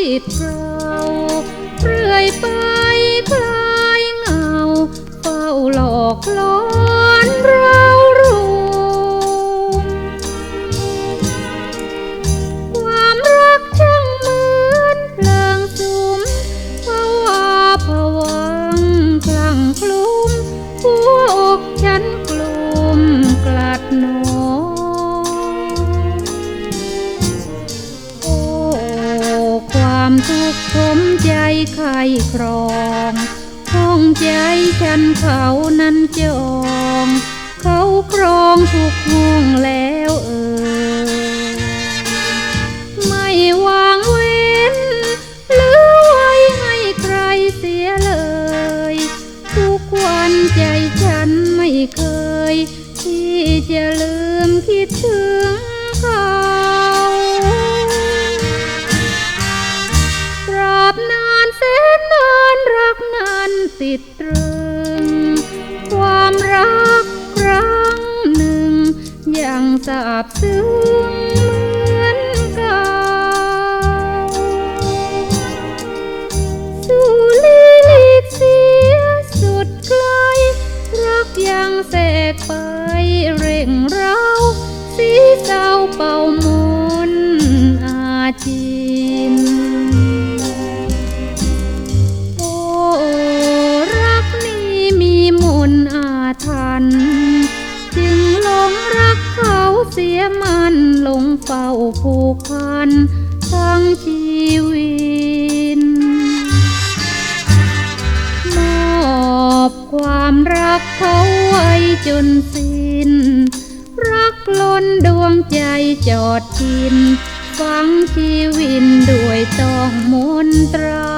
ติดเราเรื่อยไปคลายเงาเฝ้าหลอกล่อ ความทุกข์ทมใจใครครองห้องใจฉันเขานั้นจอง เขาครองทุกห้องแล้วเออ ไม่วางเว้นหรือไว้ให้ใครเสียเลย ทุกวันใจฉันไม่เคย ที่จะลืมคิดถึง นั้นติดตรึง ความรักครั้งหนึ่ง ยังสาบซึ้งเหมือนเก่าสู่ลีลีกเสียสุดไกล รักยังแสกไปเร่งเราสีเศร้าเป่ามน สียมันหลงเฝ้าผูกพันทั้งชีวิตมอบความรักเขาไว้จนสิ้น รักล้นดวงใจจอดกิน ฟังชีวินด้วยต้องมนตรา